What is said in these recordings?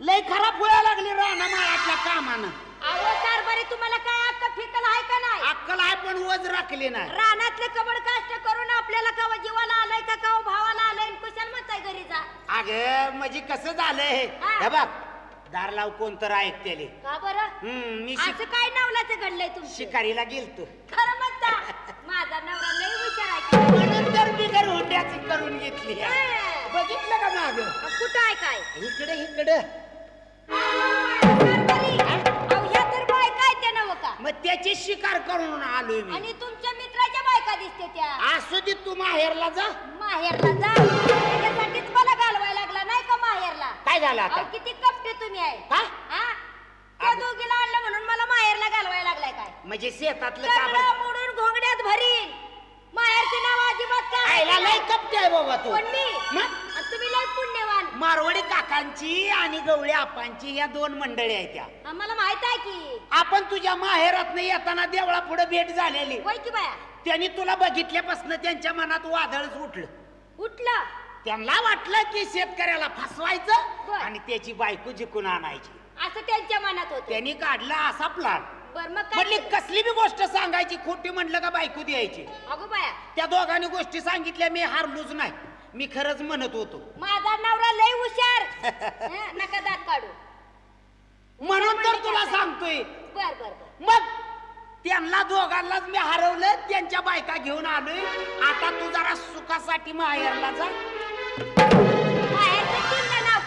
लय खराब व्हायला लागली राणा माळातल्या कामानं. अहो कारभारी तुम्हाला काय अक्क फिकल आहे का नाही? अक्कल आहे पण वज राखली नाही. रानातले कबड काष्ट करून आपल्याला कवा जीवाला आलंय का कवा भावाला आलंय आणि कुशाल म्हणताय घरी जा. अग म्हणजे कसं झालंय हा. हे. बघ दार लाव कोण तर ऐकतेले? का बरं? हम्म मी शिक- असं काय नवलाचं घडलंय तुमचं? शिकारीला गेलतो. खरं म्हणता माझा नवरा लय विचार आहे. म्हणून तर बिगर हुंड्याची करून घेतली बघितलं का माग कुठं आहे काय? इकडे इकडे. त्याची शिकार करून आलोय मी. आणि तुमच्या मित्राच्या बायका दिसते त्या. असू दे तू माहेरला जा. माहेरला जा. त्याच्यासाठीच मला घालवायला लागला नाही का माहेरला? काय झालं आता? अहो, किती कपटे तुम्ही आहे. हा? हा? त्या दोघीला आणलं म्हणून मला माहेरला घालवायला लागलाय काय? म्हणजे शेतातलं काबड मोडून घोंगड्यात भरीन. माहेरचे नाव अजिबात काय लय कपटे आहे बाबा तू. पण मी मग? मारवाडी काकांची आणि गवळी आपांची या दोन मंडळी आहेत त्या. आम्हाला माहीत आहे की. आपण तुझ्या माहेरात येताना देवळा पुढे भेट झालेली. होय की बाया? त्यांनी तुला बघितल्यापासून त्यांच्या मनात वादळच उठलं. उठलं? त्यांना वाटलं की शेतकऱ्याला फसवायचं. आणि त्याची बायको जिंकून आणायची. असं त्यांच्या मनात होत. त्यांनी काढला असा प्लान बर मग काय? कसली बी गोष्ट सांगायची खोटी म्हटलं का बायको द्यायची? अगो बाया. त्या दोघांनी गोष्टी सांगितल्या मी हारलोच नाही. मी खरंच म्हणत होतो. माझा नवरा लय हुशार. हं, नका दात काढू. म्हणून तर तुला सांगतोय. बर बर बर. मग त्यांना दोघांनाच मी हरवलं त्यांच्या बायका घेऊन आलोय. आता तू जरा सुखासाठी माहेरला जा. माहेरचं नाव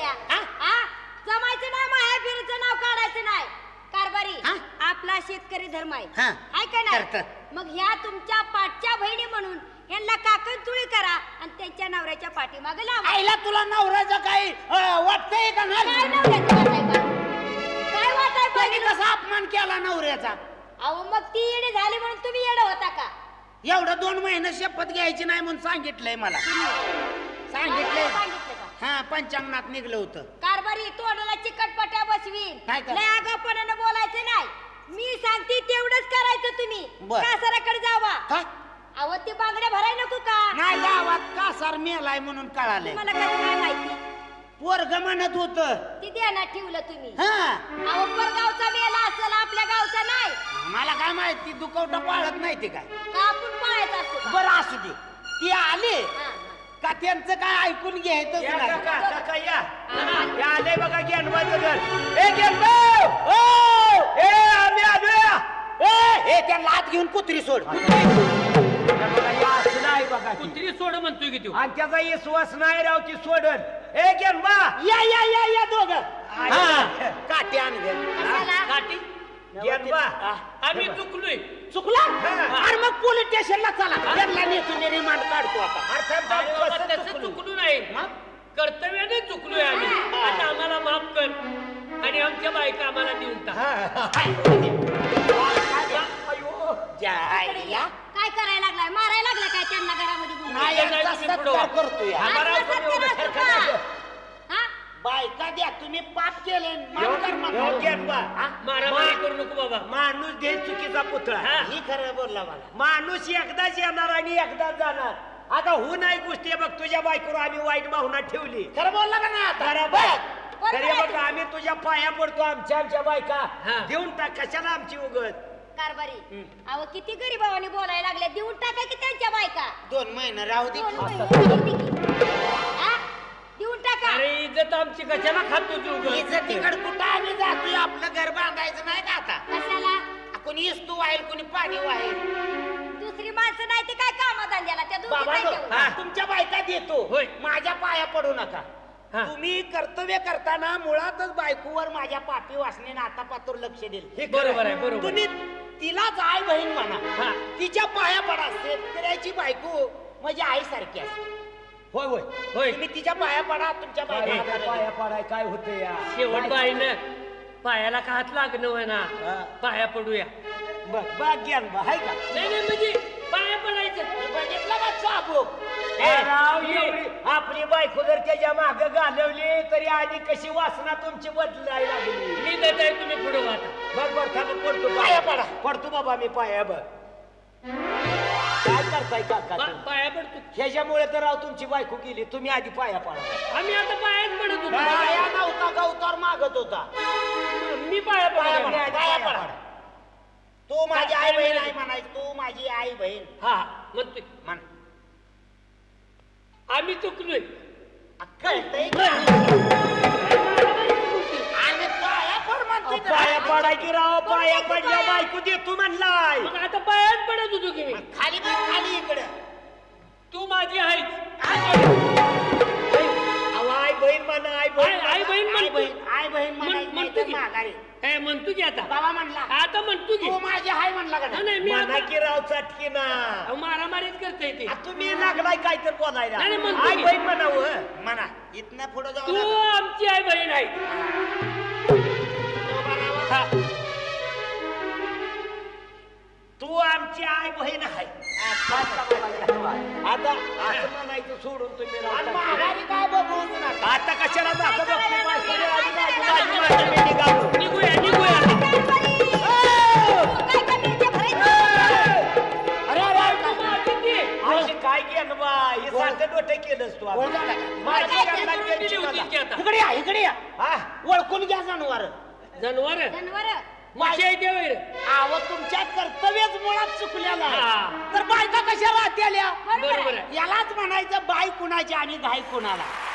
या हा? हा? जमायचं नाही नाव काढायचं नाही. कारभारी हा? आपला शेतकरी धर्म आहे. हा. आहे का नाही? करतं. मग ह्या तुमच्या पाठच्या बहिणी म्हणून यांना काकण तुळी करा आणि त्यांच्या नवऱ्याच्या पाठीमागे लावा. आईला तुला नवऱ्याचं काही अं, वाटतंय का काय नाही नवऱ्याचं वाटाय का? काय वाटाय त्यांनी पाहिजे कसा अपमान केला नवऱ्याचा? अहो मग ती येडी झाली म्हणून तुम्ही येडं होता का? एवढं दोन महिने शपथ घ्यायची नाही म्हणून सांगितलंय मला. सांगितलंय? सांगितलं का? हा पंचांगणात निघलं होतं. कारभारी तोंडाला चिकटपट्या बसवीन. काय कर- लय आगाऊपणानं बोलायचं नाही. मी सांगते तेवढंच करायचं तुम्ही. बर. कासाराकडे जावा. का अहो ती बांगड्या भराय नको का? नाही गावात कासार मेलाय म्हणून कळालंय? मला कसं काय माहिती. पोरग म्हणत होत. ती ध्यानात ठेवलं तुम्ही. हा. अहो परगावचा मेला असेल आपल्या गावचा नाही. मला काय माहिती दुखवटा पाळत नाही ते काय. का आपण पाहायचा असतो का? बरं असू दे. ती आले. हा, हा. का त्यांचं काय ऐकून घ्यायचं या नाही? काका काका या. या आले बघा ज्ञानवाचं घर ए ज्ञानभाऊ ओ ए आम्ही आलोया. ए, हे त्यांना हात घेऊन कुत्री सोड. कुत्री सोड म्हणतोय की तू आणि त्याचा विश्वास नाही राव ती सोडन ए ज्ञानबा या या या या दोघ. काटे आण घे. काठी ज्ञानबा आम्ही चुकलोय चुकला हा. अरे मग पोलीस स्टेशनला चला त्यांना नेतो मी रिमांड काढतो आता अरे बाबा, तसं चुकलो? चुकलो नाही कर्तव्याने चुकलोय आम्ही आता आम्हाला माफ कर आणि आमच्या बायका आम्हाला देऊन टाक हा. अयो. काय करायला लागलाय मारायला लागलाय काय त्यांना घरामध्ये बोलून? नाही, जायचं यांचा तुम्ही सत्कार पुढं वा. करतो या. आज आम्हाला कसं कोणी एवढं केलं सारखं का? नाही. हा? बायका द्या तुम्ही पाप केले माफ कर मारामारी नको बाबा माणूस दे चुकीचा पुतळा हा. ही खरं बोलला मला माणूस एकदाच येणार आणि एकदाच जाणार आता हो नाही गोष्टी बघ तुझ्या बायकोवर आम्ही वाईट भावना ठेवली खरं बोलला का नाही आता खरं बघ. बघ बघ. आम्ही तुझ्या पाया पडतो आमच्या आमच्या बायका हा. देऊन टाक कशाला आमची उगत कारभारी. अहो किती गरीबावानी बोलायला लागले. देऊन टाका की त्यांच्या बायका. दोन महिने राहू दे. दोन महिने राहू दे की. हा? देऊन टाका. अरे इज्जत आमची कशाला खातो तू? उगाच? इज्जतीकडे कुठं आम्ही जातोय आपलं घर बांधायचं नाही का आता? कशाला? कोणी इस्तू वाहेल कोणी पाणी वाहेल. दुसरी माणसं नाही ते काय कामात धंद्याला त्या बाबा हा. तुमच्या बायका देतो. होय. माझ्या पाया पडू नका. हा. तुम्ही कर्तव्य करताना मुळातच बायकोवर माझ्या पापी वासनेनं आता पातूर लक्ष दिलं. हे बरोबर आहे बरोबर तुम्ही तिलाच आई बहीण म्हणा. हा. तिच्या पाया पडा शेतकऱ्याची बायको म्हणजे आई सारखी असते. होय होय होय. तुम्ही तिच्या पाया पडा तुमच्या पाया पाया पाडाय काय होतं या? शेवट बाईनं पायाला का हात लागणं होय ना. पाया पडूया. बघ बघ बा हाय का? नाही नाही म्हणजे पाया पडायचं. बघितलं का. एवढी आपली बायको जर त्याच्या माग घालवली तरी आधी कशी वासना तुमची बदलायला लागली? मी आहे तुम्ही पुढे वाटा. बघ थांब पडतो पाया पडा. पडतो बाबा मी पाया बघ. काय करताय काका पा- तुम्ही? पाया पडतो. ह्याच्यामुळे तर राव तुमची बायको गेली. तुम्ही आधी पाया पाडा. आम्ही आता पायाच पडत होतो. पाया नव्हता अवतार मागत होता. मी पाया पाया पडा, पाया पडा. तू माझी काय- आई काय बहीण? आहे म्हणायची. तू माझी आई बहीण. हा म्हणतोय. म्हण. आम्ही चुकलोय. कळतंय पडायची राव पाया पडल्या बायको देतो म्हणलाय. मग आता पायात पडत होतो की मी. खाली बघ खाली इकडं. तू माझी आहेच अहो, आई बहीण म्हणा आई बहीण आई- आई बहीण म्हणतो. बहीण आई बहीण म्हण- म्हणायची म्हणतो तर की. माघारी. ए, म्हणतो की आता. बाबा म्हणला. आता म्हणतो की. तू माझी आई म्हणला का? नाही, नाही? नाही मी म्हणा आता की राव चटकी ना. अहो, मारामारीच करता येते आ, तुम्ही लागलाय काय तर बोलायला. नाही, नाही, म्हणतो आई की. बहीण म्हणावं. म्हणा इथनं पुढे जाऊ तू नका. आमची आई बहीण आहे. आई बहीण आहे. आता असं म्हणायचं सोडून तुम्ही आणि. माघारी काय बघू? आता कशाला बघतो बायकोने आधी. निघूया निघूया. अरे अरे माझी ती. अशी काय केलं बा? हे सारखं डोटे केलंस तू आता. माझी काय होती. की आता इकडे या इकडे या. हा? ओळखून घ्या जनावर. जनावर? जनावर. माझी वैर आव तुमच्या कर्तव्यच मुळात चुकलेला आहे. तर बायका कशा बरोबर आहे. आहे यालाच म्हणायचं बाय कुणाची आणि घाई कुणाला.